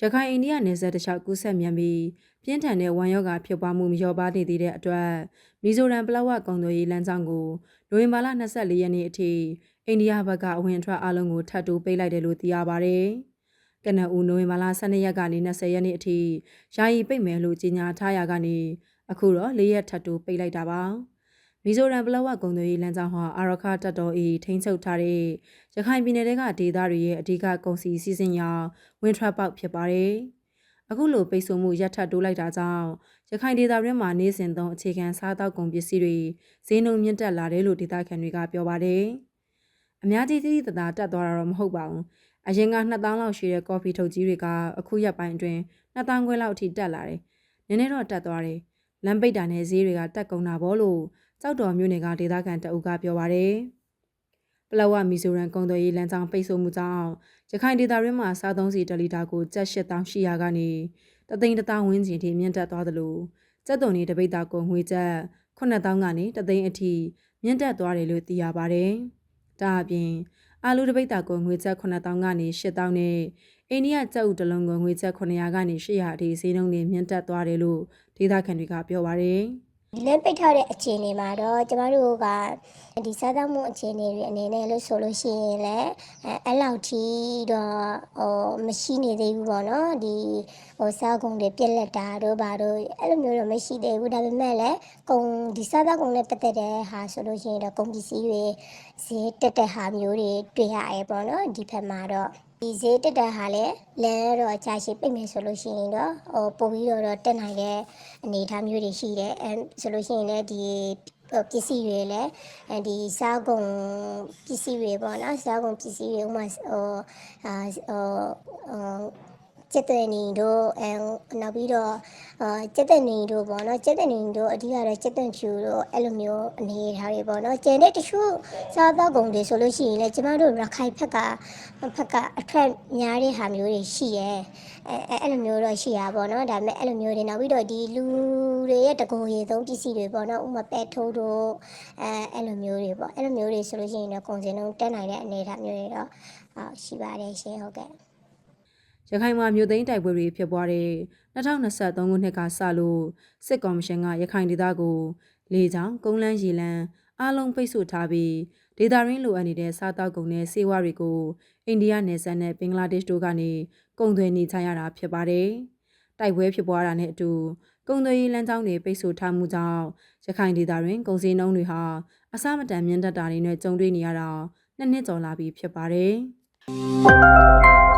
ရခိုင်အိန္ဒိယနယ်စပ်တစ်လျှောက်ကူးဆက်မြန်ပြီးပြင်းထန်တဲ့ဝမ်းရောဂါဖြစ်ပွားမှုမလျော့ပါနေသေးတဲ့အတွက်မီဇိုရမ်ပလောဝကုံသွေးရေးလမ်းကြောင်းကိုနိုဝင်ဘာလ24ရက်နေ့အထိအိန္ဒိယဘက်ကအဝင်အထွက်အလုံးကိုထပ်တိုးပိတ်လိုက်တယ်လို့သိရပါဗျ။ကနအူနိုဝင်ဘာလ12ရက်ကနေ20ရက်နေ့အထိယာယီပိတ်မယ်လို့ကြေညာထားရကနေအခုတော့၄ရက်ထပ်တိုးပိတ်လိုက်တာပါ။ မီဇိုရမ်ပလောဝကုံသွေးရေးလမ်းကြောင်းဟာအာရခတပ်တော်၏ထိန်းချုပ်ထားတဲ့ရခိုင်ပြည်နယ်ကဒေသတွေရဲ့အဓိကကုန်စည်စီးဆင်းရာဝင်ထွက်ပေါက်ဖြစ်ပါတယ်။အခုလိုပိတ်ဆို့မှုရပ်ထပ်တိုးလိုက်တာကြောင့်ရခိုင်ဒေသတွင်းမှာနေစဉ်သုံးအခြေခံစားတောက်ကုန်ပစ္စည်းတွေဈေးနှုန်းမြင့်တက်လာတယ်လို့ဒေသခံတွေကပြောပါတယ်။အများကြီးတိတိတသားတက်သွားတာတော့မဟုတ်ပါဘူး။အရင်က2000လောက်ရှိတဲ့ကော်ဖီထုတ်ကြီးတွေကအခုရက်ပိုင်းအတွင်း2000ခွဲလောက်အထိတက်လာတယ်။နည်းနည်းတော့တက်သွားတယ်။ လမ်းပိတ်တာနဲ့ဈေးတွေကတက်ကုန်တာပေါ့လို့ကြောက်တော်မျိုးနယ်ကဒေသခံတအုပ်ကပြောပါတယ်။ပလောဝမီဇိုရန်ကုံတော်ရေးလမ်းကြောင်းပိတ်ဆို့မှုကြောင့်ရခိုင်ဒေသတွင်းမှာစားသုံးစီတလီတာကိုကျပ်8000ရှိရာကနေတသိန်းတစ်သောင်းဝန်းကျင်ထိမြင့်တက်သွားသလိုကျပ်တုံနေတပိတ်တာကိုငွေကျပ်9000ကနေတသိန်းအထိမြင့်တက်သွားတယ်လို့သိရပါတယ်။ဒါအပြင်အာလူတပိတ်တာကိုငွေကျပ်9000ကနေ8000နဲ့ အိန္ဒိယကျပ်ဥတလုံးကိုငွေကျပ်900ကနေ800အထိဈေးနှုန်းတွေမြင့်တက်သွားတယ်လို့ဒေသခံတွေကပြောပါတယ်။ဒီလမ်းပိတ်ထားတဲ့အခြေအနေမှာတော့ကျမတို့ကဒီစားသောက်မှုအခြေအနေတွေအနေနဲ့လို့ဆိုလို့ရှိရင်လည်းအဲအဲ့လောက်ထိတော့ဟိုမရှိနေသေးဘူးပေါ့နော်ဒီဟိုစားကုန်တွေပြက်လက်တာတို့ဘာတို့အဲ့လိုမျိုးတော့မရှိသေးဘူးဒါပေမဲ့လည်းကုန်ဒီစားသောက်ကုန်နဲ့ပတ်သက်တဲ့ဟာဆိုလို့ရှိရင်တော့ကုန်ပစ္စည်းတွေဈေးတက်တဲ့ဟာမျိုးတွေတွေ့ရရဲပေါ့နော်ဒီဘက်မှာတော့ဒီဈေးတက်တဲ့ဟာလည်းလမ်းတော့အချရှိပိတ်မယ်ဆိုလို့ရှိရင်တော့ဟိုပို့ပြီးတော့တော့တက်နိုင်တဲ့အနေအထားမျိုးတွေရှိတယ်အဲဆိုလို့ရှိရင်လည်းဒီပစ္စည်းတွေလည်းအဲဒီစားကုန်ပစ္စည်းတွေပေါ့နော်စားကုန်ပစ္စည်းတွေဥမာဟိုအာဟို ကျက်တဲ့နေတို့အဲနောက်ပြီးတော့အာကျက်တဲ့နေတို့ပေါ့နော်ကျက်တဲ့နေတို့အဓိကတော့ကျက်တဲ့ဖြူတို့အဲ့လိုမျိုးအနေအထားတွေပေါ့နော်ကျန်တဲ့တချို့စားသောက်ကုန်တွေဆိုလို့ရှိရင်လည်းကျမတို့ရခိုင်ဘက်ကဘက်ကအထက်များတဲ့ဟာမျိုးတွေရှိရဲအဲအဲ့လိုမျိုးတော့ရှိရပါတော့ဒါပေမဲ့အဲ့လိုမျိုးတွေနောက်ပြီးတော့ဒီလူတွေရဲ့တကူရေသုံးပစ္စည်းတွေပေါ့နော်ဥမာပဲထိုးတို့အဲအဲ့လိုမျိုးတွေပေါ့အဲ့လိုမျိုးတွေဆိုလို့ရှိရင်တော့ကုန်စင်လုံးတက်နိုင်တဲ့အနေအထားမျိုးတွေတော့အာရှိပါတယ်ရှင်ဟုတ်ကဲ့ ရခိုင်မှာမြို့သိမ်းတိုက်ပွဲတွေဖြစ်ပွားတဲ့2023ခုနှစ်ကစလို့စစ်ကော်မရှင်ကရခိုင်ဒေသကိုလေကြောင်းကုန်းလန်းရေလန်းအားလုံးပိတ်ဆို့ထားပြီးဒေသရင်းလိုအပ်နေတဲ့စားတောက်ကုန်နဲ့ဆေးဝါးတွေကိုအိန္ဒိယနယ်စပ်နဲ့ဘင်္ဂလားဒေ့ရှ်တို့ကနေကုန်သွယ်နေကြရတာဖြစ်ပါတယ်။တိုက်ပွဲဖြစ်ပွားတာနဲ့အတူကုန်သွယ်ရေးလမ်းကြောင်းတွေပိတ်ဆို့ထားမှုကြောင့်ရခိုင်ဒေသတွင်ကုန်စည်နှုန်းတွေဟာအဆမတန်မြင့်တက်တာတွေနဲ့ကြုံတွေ့နေရတာနှစ်နှစ်ကျော်လာပြီဖြစ်ပါတယ်။